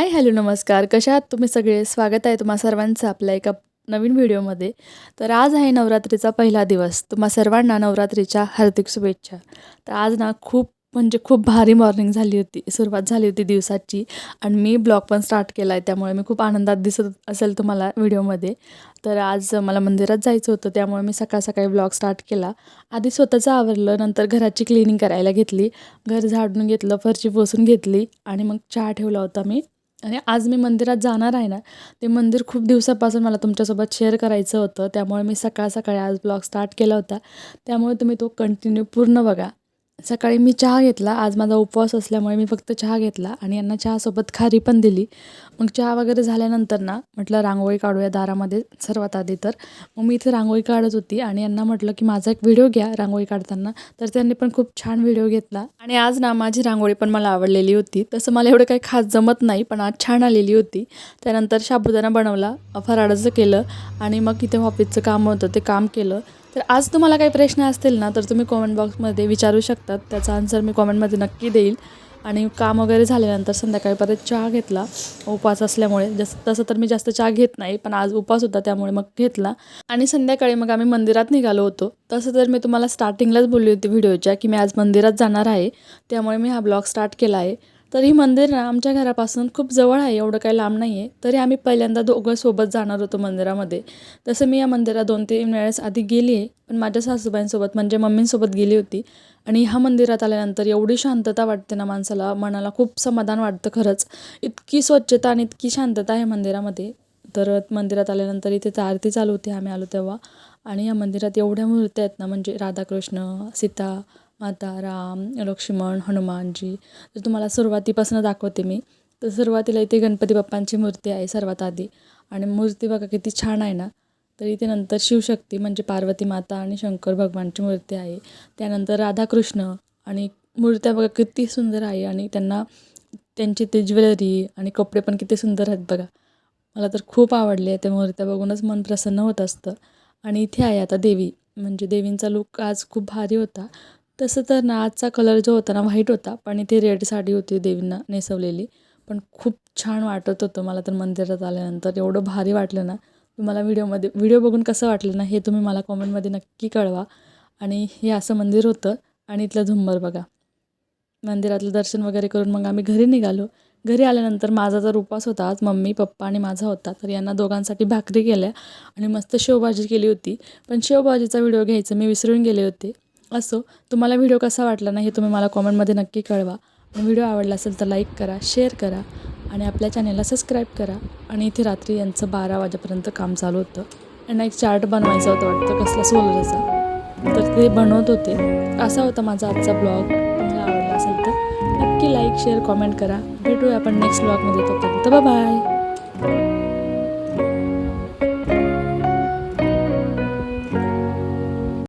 Hi hello नमस्कार. कशा आहात तुम्ही सगळे? स्वागत आहे तुम्हा सर्वांचं आपल्या एका नवीन व्हिडिओमध्ये. तर आज आहे नवरात्रीचा पहिला दिवस. तुम्हा सर्वांना नवरात्रीच्या हार्दिक शुभेच्छा. तर आज ना खूप म्हणजे खूप भारी मॉर्निंग झाली होती. सुरुवात झाली होती दिवसाची आणि मी ब्लॉग पण स्टार्ट केला आहे त्यामुळे मी खूप आनंदात दिसत असेल तुम्हाला व्हिडिओमध्ये. तर आज मला मंदिरात जायचं होतं. त्यामुळे मी सकाळ सकाळी ब्लॉग स्टार्ट केला. आधी स्वतःचं आवरलं नंतर घराची क्लिनिंग करायला घेतली. घर झाडून घेतलं फरची पोसून घेतली आणि मग चहा ठेवला होता मी. आणि आज मी मंदिरात जाणार आहे ना ते मंदिर खूप दिवसापासून मला तुमच्यासोबत शेअर करायचं होतं. त्यामुळे मी सकाळ सकाळी आज ब्लॉग स्टार्ट केला होता. त्यामुळे तुम्ही तो कंटिन्यू पूर्ण बघा. सकाळी मी चहा घेतला. आज माझा उपवास असल्यामुळे मी फक्त चहा घेतला आणि यांना चहासोबत खारी पण दिली. मग चहा वगैरे झाल्यानंतर ना म्हटलं रांगोळी काढूया दारामध्ये सर्वात आधी तर. मग मी इथे रांगोळी काढत होती आणि यांना म्हटलं की माझा एक व्हिडिओ घ्या रांगोळी काढताना. तर त्यांनी पण खूप छान व्हिडिओ घेतला. आणि आज ना माझी रांगोळी पण मला आवडलेली होती. तसं मला एवढं काही खास जमत नाही पण आज छान आलेली होती. त्यानंतर साबुदाणा बनवला फराळाचं केलं आणि मग इथे ऑफिसचं काम होतं ते काम केलं. तर आज तुम्हाला काही प्रश्न असतील ना तर तुम्ही कॉमेंट बॉक्समध्ये विचारू शकतात. त्याचा आन्सर मी कॉमेंटमध्ये नक्की देईल. आणि काम वगैरे झाल्यानंतर संध्याकाळी परत चहा घेतला. उपवास असल्यामुळे जसं तसं तर मी जास्त चहा घेत नाही पण आज उपवास होता त्यामुळे मग घेतला. आणि संध्याकाळी मग आम्ही मंदिरात निघालो होतो. तसं तर मी तुम्हाला स्टार्टिंगलाच बोलली होती व्हिडिओच्या की मी आज मंदिरात जाणार आहे. त्यामुळे मी हा ब्लॉग स्टार्ट केला आहे. तर ही मंदिर ना आमच्या घरापासून खूप जवळ आहे एवढं काही लांब नाही आहे तरी आम्ही पहिल्यांदा दोघं सोबत जाणार होतो मंदिरामध्ये. तसं मी या मंदिरात दोन तीन वेळेस आधी गेली आहे पण माझ्या सासूबाईंसोबत म्हणजे मम्मींसोबत गेली होती. आणि ह्या मंदिरात आल्यानंतर एवढी शांतता वाटते ना माणसाला मनाला खूप समाधान वाटतं खरंच. इतकी स्वच्छता आणि इतकी शांतता आहे मंदिरामध्ये. तर मंदिरात आल्यानंतर इथे तर आरती चालू होती आम्ही आलो तेव्हा. आणि या मंदिरात एवढ्या मूर्त्या आहेत ना म्हणजे राधाकृष्ण सीता माता राम लक्ष्मण हनुमानजी. तर तुम्हाला सुरुवातीपासून दाखवते मी. तर सुरुवातीला इथे गणपती बाप्पांची मूर्ती आहे सर्वात आधी. आणि मूर्ती बघा किती छान आहे ना. तर इथे नंतर शिवशक्ती म्हणजे पार्वती माता आणि शंकर भगवानची मूर्ती आहे. त्यानंतर राधाकृष्ण आणि मूर्त्या बघा किती सुंदर आहे आणि त्यांना त्यांची ते ज्वेलरी आणि कपडे पण किती सुंदर आहेत बघा. मला तर खूप आवडले त्या मूर्त्या बघूनच मन प्रसन्न होत असतं. आणि इथे आहे आता देवी. म्हणजे देवींचा लुक आज खूप भारी होता. तसं तर ना आजचा कलर जो होता ना व्हाईट होता. पण इथे रेड साडी होती देवींना नेसवलेली. पण खूप छान वाटत होतं मला तर मंदिरात आल्यानंतर. एवढं भारी वाटलं ना. तुम्हाला व्हिडिओमध्ये व्हिडिओ बघून कसं वाटलं ना हे तुम्ही मला कॉमेंटमध्ये नक्की कळवा. आणि हे असं मंदिर होतं आणि इथलं झुंबर बघा. मंदिरातलं दर्शन वगैरे करून मग आम्ही घरी निघालो. घरी आल्यानंतर माझा जर उपास होता आज मम्मी पप्पा आणि माझा होता तर यांना दोघांसाठी भाकरी केल्या आणि मस्त शेवभाजी केली होती. पण शेवभाजीचा व्हिडिओ घ्यायचं मी विसरून गेले होते. असो तुम्हाला व्हिडिओ कसा वाटला ना हे तुम्ही मला कॉमेंटमध्ये नक्की कळवा. व्हिडिओ आवडला असेल तर लाईक करा शेअर करा आणि आपल्या चॅनेलला सबस्क्राईब करा. आणि इथे रात्री यांचं बारा वाजेपर्यंत काम चालू होतं. यांना एक चार्ट बनवायचा होता वाटतं कसला सोलरचा. तर ते बनवत होते. असा होता माझा आजचा ब्लॉग. तुम्हाला आवडला असेल तर नक्की लाईक शेअर कॉमेंट करा. भेटूया आपण नेक्स्ट ब्लॉगमध्ये. तोपर्यंत बाय